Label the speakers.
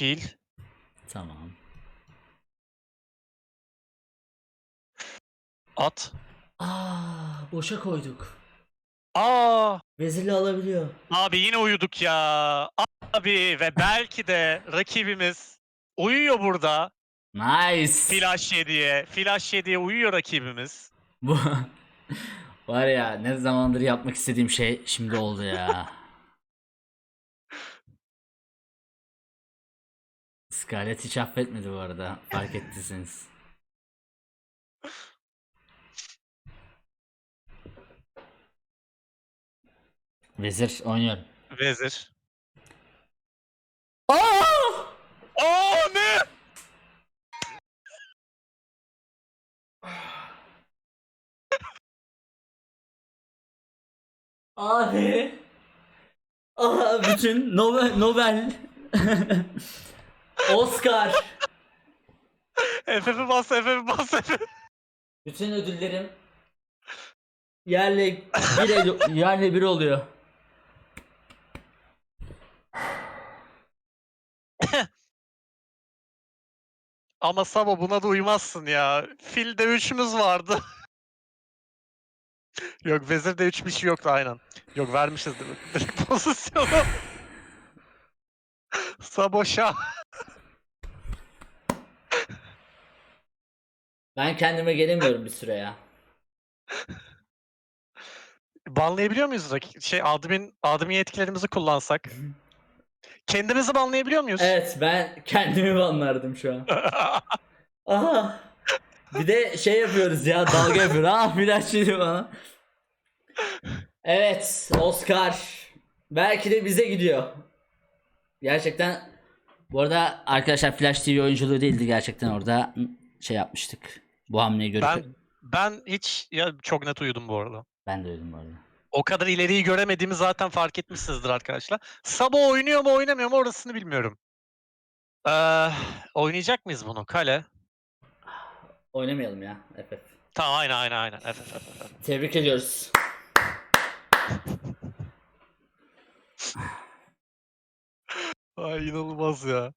Speaker 1: Fil.
Speaker 2: Tamam.
Speaker 1: At.
Speaker 2: Aa, boşa koyduk.
Speaker 1: Aa,
Speaker 2: Vezirli alabiliyor.
Speaker 1: abi yine uyuduk ya. Abi ve belki de rakibimiz uyuyor burada.
Speaker 2: Nice.
Speaker 1: Flash 7'ye. Flash 7'ye uyuyor rakibimiz.
Speaker 2: Bu var ya ne zamandır yapmak istediğim şey şimdi oldu ya. Scarlett hiç affetmedi bu arada. Fark ettiyseniz. Vezir oynuyorum.
Speaker 1: Vezir.
Speaker 2: Aa!
Speaker 1: Aa ne?
Speaker 2: Abi. Aa, bütün Nobel, Nobel. Oscar.
Speaker 1: FF'i bas, FF'i bas, FF'i.
Speaker 2: Bütün ödüllerim yerle bir yerle bir oluyor.
Speaker 1: Ama Sabo buna da uymazsın ya. Fil'de üçümüz vardı. Yok Vezir'de üç bir şey yoktu aynen. Yok vermişiz mi? Direkt pozisyonu. Sabo şah.
Speaker 2: Ben kendime gelemiyorum bir süre ya.
Speaker 1: Banlayabiliyor muyuz? rak- Şey admin, admin yetkilerimizi kullansak. Kendimizi banlayabiliyor muyuz?
Speaker 2: Evet ben kendimi banlardım şu an. Aha. Bir de şey yapıyoruz ya dalga yapıyor. Ah flash dedi bana. Evet Oscar. Belki de bize gidiyor. Gerçekten bu arada arkadaşlar Flash TV oyunculuğu değildi gerçekten orada şey yapmıştık. Bu hamleyi görüp
Speaker 1: ben ben hiç ya çok net uyudum bu arada.
Speaker 2: ben de öldüm bu arada.
Speaker 1: O kadar ileriyi göremediğimi zaten fark etmişsinizdir arkadaşlar. Sabo oynuyor mu oynamıyor mu orasını bilmiyorum. Ee, oynayacak mıyız bunu? Kale.
Speaker 2: Oynamayalım ya FF.
Speaker 1: Tamam aynen aynen aynen. F, F, F, F.
Speaker 2: Tebrik ediyoruz.
Speaker 1: Ay inanılmaz ya.